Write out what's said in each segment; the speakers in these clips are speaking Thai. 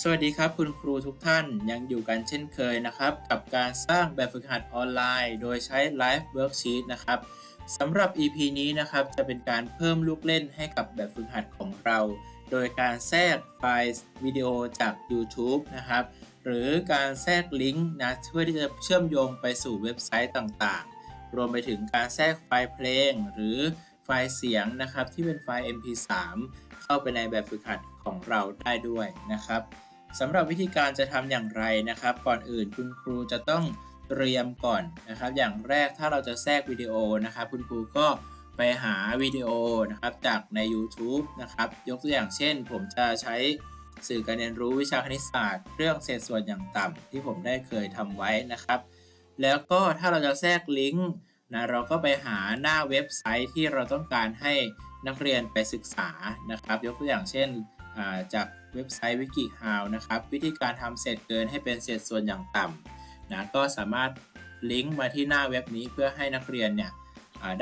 สวัสดีครับคุณครูทุกท่านยังอยู่กันเช่นเคยนะครับ กับการสร้างแบบฝึกหัดออนไลน์ โดยใช้ Live Worksheet นะครับสำหรับ EP นี้นะครับจะเป็นการเพิ่มลูกเล่นให้กับแบบฝึกหัดของเรา โดยการแทรกไฟล์วิดีโอจาก YouTube นะครับ หรือการแทรกลิงก์นะเพื่อที่จะเชื่อมโยงไปสู่เว็บไซต์ต่างๆ รวมไปถึงการแทรกไฟล์เพลง หรือ ไฟล์เสียงนะครับที่เป็นไฟล์ MP3 เข้าไปในแบบฝึกหัดของเราได้ด้วยนะครับสำหรับวิธีการจะทำอย่างไรนะครับ ก่อนอื่นคุณครูจะต้องเตรียมก่อนนะครับ อย่างแรกถ้าเราจะแทรกวิดีโอนะครับ คุณครูก็ไปหาวิดีโอนะครับจากใน YouTube นะครับ ยกตัวอย่างเช่น ผมจะใช้สื่อการเรียนรู้วิชาคณิตศาสตร์เรื่องเศษส่วนอย่างต่ำที่ผมได้เคยทำไว้นะครับ แล้วก็ถ้าเราจะแทรกลิงก์ นะเราก็ไปหาหน้าเว็บไซต์ที่เราต้องการให้นักเรียนไปศึกษานะครับ ยกตัวอย่างเช่นจากเว็บไซต์วิกิฮาวนะครับ วิธีการทำเศษเกินให้เป็นเศษส่วนอย่างต่ำนะก็สามารถลิงก์มาที่หน้าเว็บนี้เพื่อให้นักเรียนเนี่ย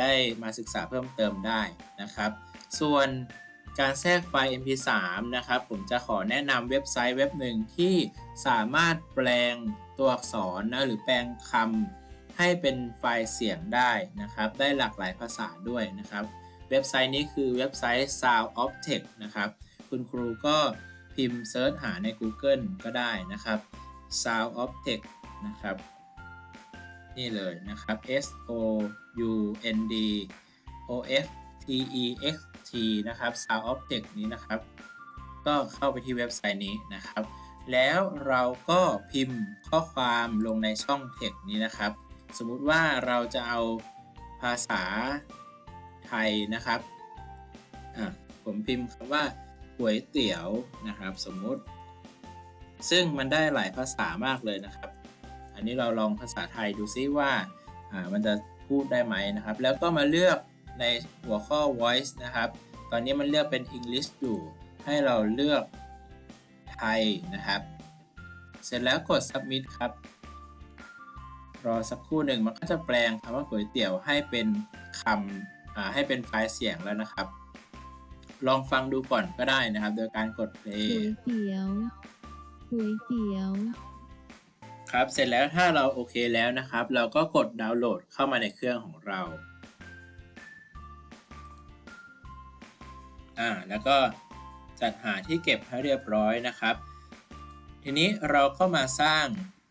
ได้มาศึกษาเพิ่มเติมได้นะครับ ส่วนการแทรกไฟล์ mp3 นะครับ ผมจะขอแนะนำเว็บไซต์เว็บหนึ่งที่สามารถแปลงตัวอักษรนะหรือแปลงคำ ให้เป็นไฟล์เสียงได้นะครับ ได้หลากหลายภาษาด้วยนะครับ เว็บไซต์นี้คือเว็บไซต์ Sound of Tech นะครับ คุณครูก็พิมพ์เซิร์ชหาใน Google ก็ได้นะครับ Sound of Tech นะครับ นี่เลยนะครับ S O U N D O F T E X T นะครับ Sound of Tech นี้นะครับ ก็เข้าไปที่เว็บไซต์นี้นะครับแล้วเราก็พิมพ์ข้อความลงในช่อง text นี้นะครับ สมมุติว่าเราจะเอาภาษาไทยนะครับผมพิมพ์คำว่าก๋วยเตี๋ยวนะครับสมมุติ ซึ่งมันได้หลายภาษามากเลยนะครับ อันนี้เราลองภาษาไทยดูซิว่ามันจะพูดได้ไหมนะครับ แล้วก็มาเลือกในหัวข้อ voice นะครับ ตอนนี้มันเลือกเป็น English อยู่ ให้เราเลือกไทยนะครับ เสร็จแล้วกด submit ครับ รอสักครู่หนึ่งมันก็จะแปลงคำว่าก๋วยเตี๋ยวให้เป็นคำให้เป็นไฟล์เสียงแล้วนะครับ ลองฟังดูก่อนก็ได้นะครับ โดยการกด play ก๋วยเตี๋ยวก๋วยเตี๋ยวครับ เสร็จแล้วถ้าเราโอเคแล้วนะครับ เราก็กดดาวน์โหลดเข้ามาในเครื่องของเราอ่าแล้วก็จัดหาที่เก็บให้เรียบร้อยนะครับ ทีนี้เราก็มาสร้าง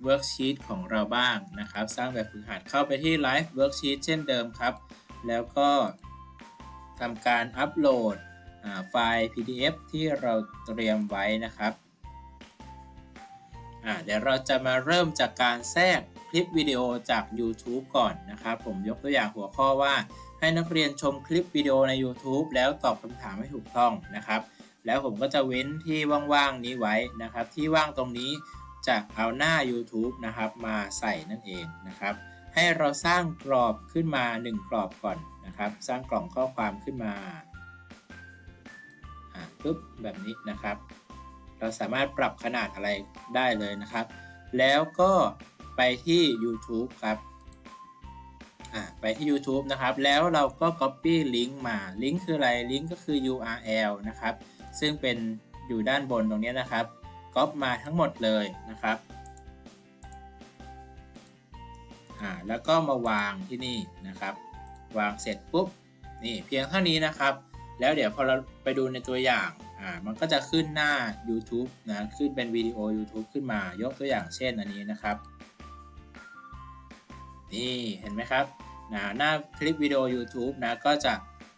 worksheet ของเราบ้างนะครับ สร้างแบบฝึกหัดเข้าไปที่ live worksheet เช่นเดิมครับ แล้วก็ทำการอัปโหลดไฟล์ PDF ที่เราเตรียมไว้นะครับเดี๋ยวเราจะมาเริ่มจากการแทรกคลิปวิดีโอจาก YouTube ก่อนนะครับ ผมยกตัวอย่างหัวข้อว่า ให้นักเรียนชมคลิปวิดีโอใน YouTube แล้วตอบคำถามให้ถูกต้องนะครับ แล้วผมก็จะเว้นที่ว่างๆนี้ไว้นะครับ ที่ว่างตรงนี้ จะเอาหน้า YouTube นะครับมาใส่นั่นเองนะครับ ให้เราสร้างกรอบขึ้นมา 1 กรอบก่อนนะครับ สร้างกล่องข้อความขึ้นมาปุ๊บแบบนี้นะครับ เราสามารถปรับขนาดอะไรได้เลยนะครับ แล้วก็ไปที่ YouTube ครับไปที่ YouTube นะครับ แล้วเราก็ Copy ลิงก์มา ลิงก์คืออะไร ลิงก์ก็คือ URL นะครับ ซึ่งเป็นอยู่ด้านบนตรงนี้นะครับ ก๊อปมาทั้งหมดเลยนะครับอ่าแล้วก็มาวางที่นี่นะครับ วางเสร็จปุ๊บนี่เพียงเท่านี้นะครับ แล้วเดี๋ยวพอเราไปดูในตัวอย่างอ่ามันก็จะขึ้นหน้า YouTube นะขึ้นเป็นวิดีโอ YouTube ขึ้นมายกตัวอย่างเช่นอันนี้นะครับ นี่เห็นไหมครับนะหน้าคลิปวิดีโอ YouTube นะก็จะ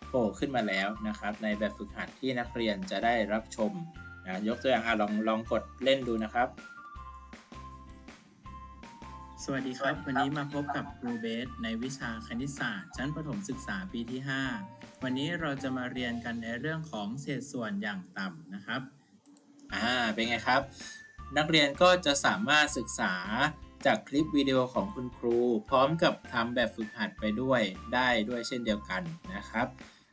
โผล่ขึ้นมาแล้วนะครับ ในแบบฝึกหัดที่นักเรียนจะได้รับชม นะยกตัวอย่างอะลองลองกดเล่นดูนะครับ สวัสดีครับ วันนี้มาพบกับครูเบสในวิชาคณิตศาสตร์ ชั้นประถมศึกษาปีที่ 5 วันนี้เราจะมาเรียนกันในเรื่องของเศษส่วนอย่างต่ำนะครับอ่าเป็นไงครับ นักเรียนก็จะสามารถศึกษาจากคลิปวิดีโอของคุณครู พร้อมกับทำแบบฝึกหัดไปด้วยได้ด้วยเช่นเดียวกันนะครับ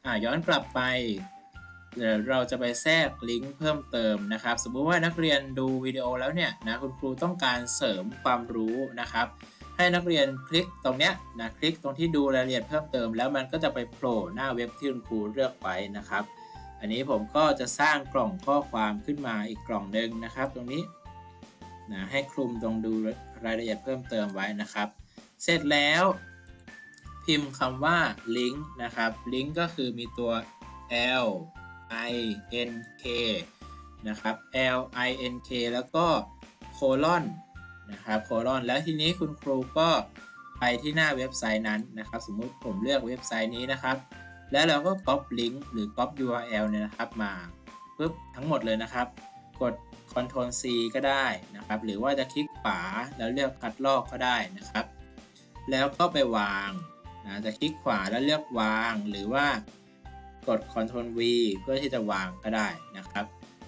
อ่าย้อนกลับไป เดี๋ยวเราจะไปแทรกลิงก์เพิ่มเติมนะครับ สมมุติว่านักเรียนดูวิดีโอแล้วเนี่ยนะคุณครูต้องการเสริมความรู้นะครับ ให้นักเรียนคลิกตรงเนี้ยนะคลิกตรงที่ดูรายละเอียดเพิ่มเติม แล้วมันก็จะไปโผล่หน้าเว็บที่คุณครูเลือกไว้นะครับ อันนี้ผมก็จะสร้างกล่องข้อความขึ้นมาอีกกล่องหนึ่งนะครับ ตรงนี้นะให้คลุมตรงดูรายละเอียดเพิ่มเติมไว้นะครับ เสร็จแล้วพิมพ์คำว่า link นะครับ link ก็คือมีตัว l i n k นะครับ l i n k แล้วก็ colon นะครับโคลอนแล้วทีนี้คุณครูก็ไปที่หน้าเว็บไซต์นั้นนะครับ สมมุติผมเลือกเว็บไซต์นี้นะครับ แล้วเราก็ copy link หรือ copy URL เนี่ยนะครับมาปุ๊บทั้งหมดเลยนะครับ กด Ctrl C ก็ได้นะครับ หรือว่าจะคลิกขวาแล้วเลือกคัดลอกก็ได้นะครับ แล้วก็ไปวางนะจะคลิกขวาแล้วเลือกวาง หรือว่า กด Ctrl V เพื่อที่จะวางก็ได้นะครับ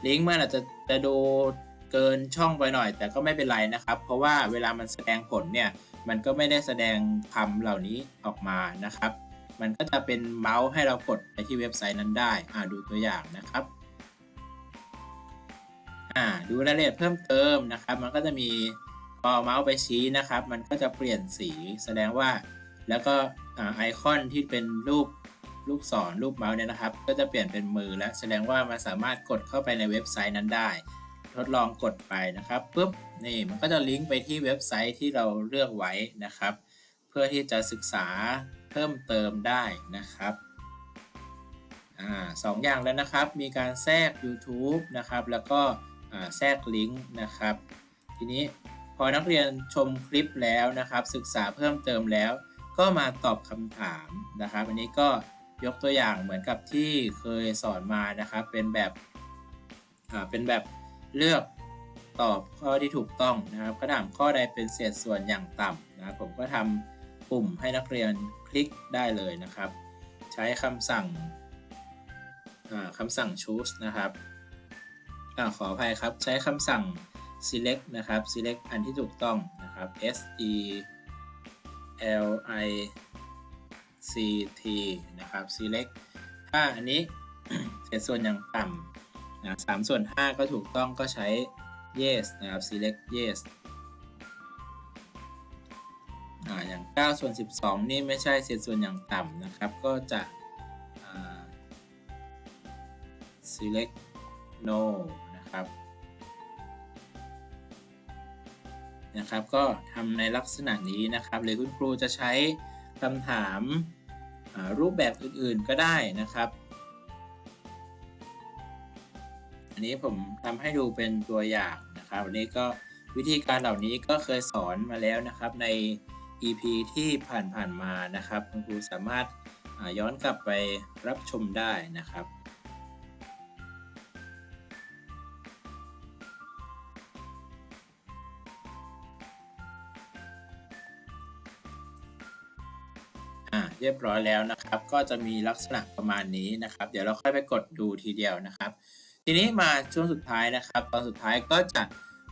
ลิงก์มันอาจจะจะดูเกินช่องไปหน่อย แต่ก็ไม่เป็นไรนะครับ เพราะว่าเวลามันแสดงผลเนี่ย มันก็ไม่ได้แสดงคำเหล่านี้ออกมานะครับ มันก็จะเป็นเมาส์ให้เรากดไปที่เว็บไซต์นั้นได้อ่าดูตัวอย่างนะครับอ่าดูรายละเอียดเพิ่มเติมนะครับ มันก็จะมีพอเมาส์ไปชี้นะครับ มันก็จะเปลี่ยนสีแสดงว่า แล้วก็อไอคอนที่เป็นรูป ลูกศรรูปเมาส์เนี่ยนะครับ ก็จะเปลี่ยนเป็นมือแล้วแสดงว่ามันสามารถกดเข้าไปในเว็บไซต์นั้นได้ ทดลองกดไปนะครับปุ๊บนี่มันก็จะลิงก์ไปที่เว็บไซต์ที่เราเลือกไว้นะครับ เพื่อที่จะศึกษาเพิ่มเติมได้นะครับอ่าสองอย่างแล้วนะครับ มีการแทรก YouTube นะครับ แล้วก็แทรกลิงก์นะครับ ทีนี้พอนักเรียนชมคลิปแล้วนะครับ ศึกษาเพิ่มเติมแล้ว ก็มาตอบคำถามนะครับ อันนี้ก็ ยกตัวอย่างเหมือนกับที่เคยสอนมานะครับ เป็นแบบอ่าเป็นแบบเลือกตอบข้อที่ถูกต้องนะครับคำถามข้อใดเป็นเศษส่วนอย่างต่ำนะครับผมก็ทำปุ่มให้นักเรียนคลิกได้เลยนะครับ ใช้คำสั่งอ่าคำสั่ง choose นะครับอาขออภัยครับ ใช้คำสั่ง select นะครับ select อันที่ถูกต้องนะครับ s e l i c t นะครับ select ถ้าอันนี้เศษส่วนอย่างต่ำนะ3ส่วน 5 ก็ถูกต้องก็ใช้ yes นะครับ select yes อ่าอย่าง9ส่วน 12 นี่ไม่ใช่เศษส่วนอย่างต่ำนะครับ ก็จะ select no นะครับนะครับ ก็ทำในลักษณะนี้นะครับหรือคุณครูจะใช้ คำถามรูปแบบอื่นๆก็ได้นะครับ อันนี้ผมทำให้ดูเป็นตัวอย่างนะครับวันนี้ก็วิธีการเหล่านี้ก็เคยสอนมาแล้วนะครับใน EP ที่ผ่านๆมานะครับ คุณครูสามารถย้อนกลับไปรับชมได้นะครับ อ่าเรียบร้อยแล้วนะครับ ก็จะมีลักษณะประมาณนี้นะครับ เดี๋ยวเราค่อยไปกดดูทีเดียวนะครับ ทีนี้มาช่วงสุดท้ายนะครับ ตอนสุดท้ายก็จะ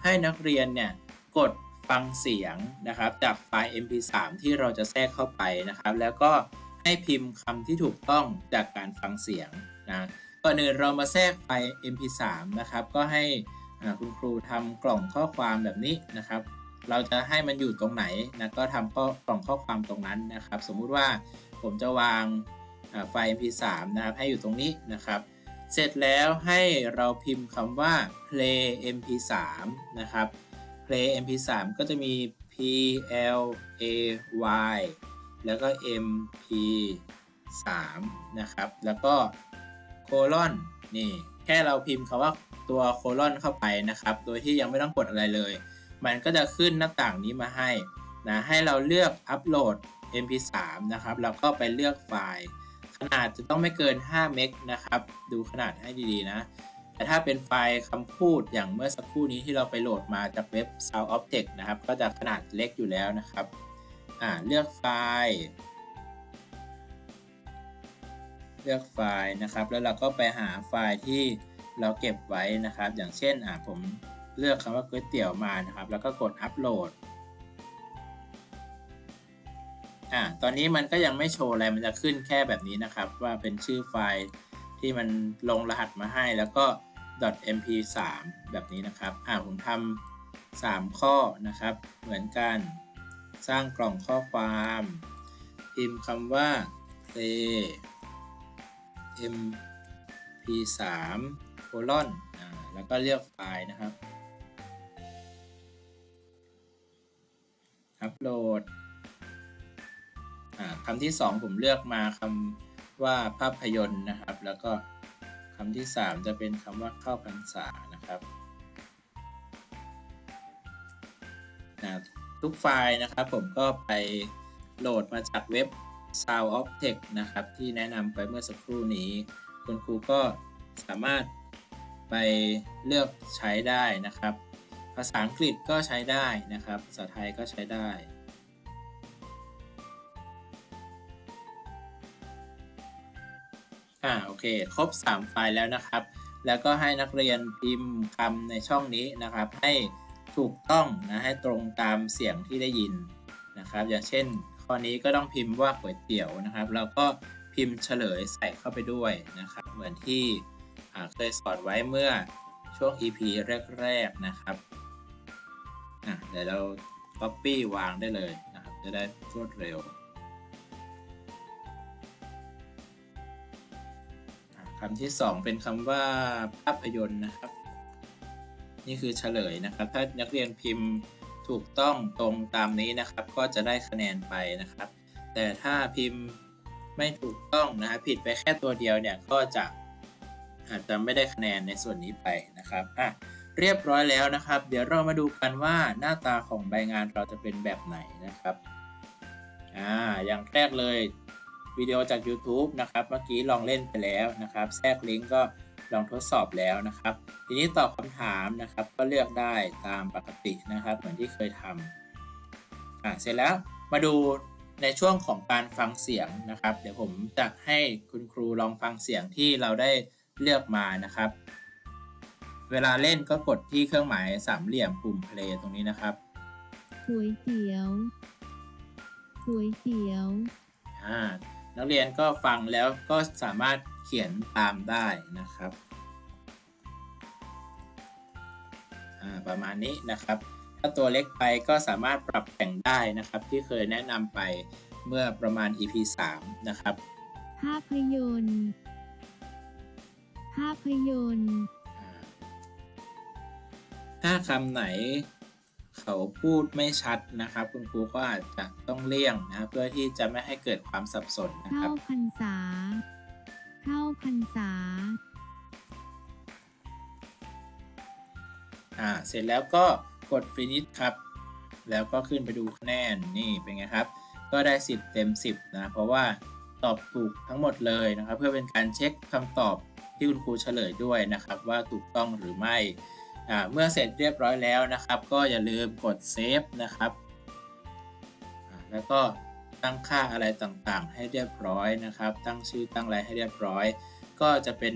ให้นักเรียนเนี่ยกดฟังเสียงนะครับ จากไฟล์ mp3 ที่เราจะแทรกเข้าไปนะครับ แล้วก็ให้พิมพ์คำที่ถูกต้องจากการฟังเสียงนะก่อนอื่นเรามาแทรกไฟล์ mp3 นะครับ ก็ให้อ่าคุณครูทำกล่องข้อความแบบนี้นะครับ เราจะให้มันอยู่ตรงไหนนะก็ทำข้อกล่องข้อความตรงนั้นนะครับ สมมุติว่าผมจะวางไฟล์ mp3 นะครับให้อยู่ตรงนี้นะครับ เสร็จแล้วให้เราพิมพ์คำว่า play mp3 นะครับ play mp3 ก็จะมี p l a y แล้วก็ mp3 นะครับ แล้วก็โคลอนนี่แค่เราพิมพ์คำว่าตัวโคลอนเข้าไปนะครับ โดยที่ยังไม่ต้องกดอะไรเลย มันก็จะขึ้นหน้าต่างนี้มาให้นะให้เราเลือกอัปโหลด mp3 นะครับแล้วก็ไปเลือกไฟล์ ขนาดจะต้องไม่เกิน 5 เมกนะครับดูขนาดให้ดีๆนะ แต่ถ้าเป็นไฟล์คำพูดอย่างเมื่อสักครู่นี้ที่เราไปโหลดมาจากเว็บ Sound Object นะครับ ก็จะขนาดเล็กอยู่แล้วนะครับอ่าเลือกไฟล์ เลือกไฟล์นะครับ แล้วเราก็ไปหาไฟล์ที่เราเก็บไว้นะครับ อย่างเช่นอ่าผม เลือกคำว่าก๋วยเตี๋ยวมานะครับ แล้วก็กดอัปโหลดอ่าตอนนี้มันก็ยังไม่โชว์อะไรมันจะขึ้นแค่แบบนี้นะครับ ว่าเป็นชื่อไฟล์ที่มันลงรหัสมาให้แล้วก็ .mp3 แบบนี้นะครับอ่าผมทำ3 ข้อนะครับ เหมือนกัน สร้างกล่องข้อความ พิมพ์คำว่า t mp 3 colon อ่าแล้วก็เลือกไฟล์นะครับ อัปโหลดอ่าคำที่ 2 ผมเลือกมาคำว่าภาพยนตร์นะครับ แล้วก็คำที่ 3 จะเป็นคำว่าเข้าพรรษานะครับทุกไฟล์นะครับผมก็ไปโหลดมาจากเว็บ Sound of Text นะครับ ที่แนะนำไปเมื่อสักครู่นี้ คุณครูก็สามารถไปเลือกใช้ได้นะครับ ภาษาอังกฤษก็ใช้ได้นะครับ ภาษาไทยก็ใช้ได้ อ่า โอเค ครบ 3 ไฟล์แล้วนะครับ แล้วก็ให้นักเรียนพิมพ์คำในช่องนี้นะครับ ให้ถูกต้องนะ ให้ตรงตามเสียงที่ได้ยินนะครับ อย่างเช่น ข้อนี้ก็ต้องพิมพ์ว่าก๋วยเตี๋ยวนะครับ แล้วก็พิมพ์เฉลยใส่เข้าไปด้วยนะครับ เหมือนที่เคยสอนไว้เมื่อช่วง EP แรก ๆ นะครับ อะเดี๋ยวเรา Copy วางได้เลยนะครับ จะได้รวดเร็วคำที่ 2 เป็นคำว่าภาพยนตร์นะครับ นี่คือเฉลยนะครับ ถ้านักเรียนพิมพ์ถูกต้องตรงตามนี้นะครับ ก็จะได้คะแนนไปนะครับ แต่ถ้าพิมพ์ไม่ถูกต้องนะครับผิดไปแค่ตัวเดียวเนี่ยก็จะอาจจะไม่ได้คะแนนในส่วนนี้ไปนะครับอะ เรียบร้อยแล้วนะครับ เดี๋ยวเรามาดูกันว่าหน้าตาของใบงานเราจะเป็นแบบไหนนะครับอ่าอย่างแรกเลยวิดีโอจาก YouTube นะครับ เมื่อกี้ลองเล่นไปแล้วนะครับ แทรกลิงก์ก็ลองทดสอบแล้วนะครับ ทีนี้ตอบคำถามนะครับ ก็เลือกได้ตามปกตินะครับ เหมือนที่เคยทำอ่าเสร็จแล้วมาดูในช่วงของการฟังเสียงนะครับ เดี๋ยวผมจะให้คุณครูลองฟังเสียงที่เราได้เลือกมานะครับ เวลาเล่นก็กดที่เครื่องหมายสามเหลี่ยมปุ่ม play ตรงนี้นะครับก๋วยเตี๋ยวก๋วยเตี๋ยวอ่านักเรียนก็ฟังแล้วก็สามารถเขียนตามได้นะครับอ่าประมาณนี้นะครับ ถ้าตัวเล็กไปก็สามารถปรับแต่งได้นะครับ ที่เคยแนะนำไปเมื่อประมาณ EP 3 นะครับ ภาพยนตร์ ภาพยนตร์อ่า ถ้าคำไหนเขาพูดไม่ชัดนะครับ คุณครูก็อาจจะต้องเลี่ยงนะเพื่อที่จะไม่ให้เกิดความสับสนนะคเข้ารับ พรรษา เข้าพรรษา อ่าเสร็จแล้วก็กด finish ครับ แล้วก็ขึ้นไปดูคะแนนนี่เป็นไงครับ ก็ได้ 10 เต็ม 10 นะ เพราะว่าตอบถูกทั้งหมดเลยนะครับ เพื่อเป็นการเช็คคำตอบที่คุณครูเฉลยด้วยนะครับ ว่าถูกต้องหรือไม่อ่า เมื่อเสร็จเรียบร้อยแล้วนะครับ ก็อย่าลืมกดเซฟนะครับแล้วก็ตั้งค่าอะไรต่างๆ ให้เรียบร้อยนะครับ ตั้งชื่อตั้งอะไรให้เรียบร้อย ก็จะเป็น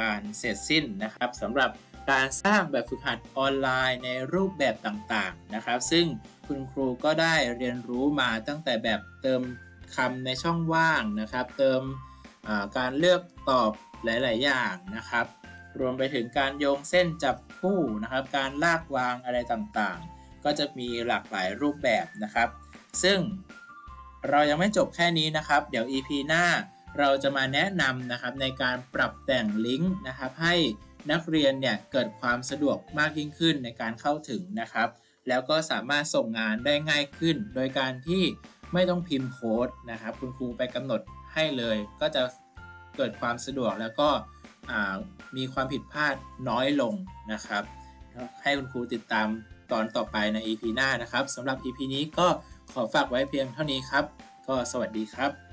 การเสร็จสิ้นนะครับสำหรับการสร้างแบบฝึกหัดออนไลน์ในรูปแบบต่างๆนะครับ ซึ่งคุณครูก็ได้เรียนรู้มาตั้งแต่แบบเติมคำในช่องว่างนะครับ เติมการเลือกตอบหลาย ๆ อย่างนะครับ รวมไปถึงการโยงเส้นจับคู่นะครับ การลากวางอะไรต่างๆ ก็จะมีหลากหลายรูปแบบนะครับ ซึ่งเรายังไม่จบแค่นี้นะครับ เดี๋ยว EP หน้าเราจะมาแนะนำนะครับในการปรับแต่งลิงก์นะครับให้นักเรียนเนี่ยเกิดความสะดวกมากยิ่งขึ้นในการเข้าถึงนะครับ แล้วก็สามารถส่งงานได้ง่ายขึ้น โดยการที่ไม่ต้องพิมพ์โค้ดนะครับ คุณครูไปกำหนดให้เลย ก็จะเกิดความสะดวกแล้วก็ มีความผิดพลาดน้อยลงนะครับ ให้คุณครูติดตามตอนต่อไปใน EP หน้านะครับสำหรับ EP นี้ก็ขอฝากไว้เพียงเท่านี้ครับ ก็สวัสดีครับ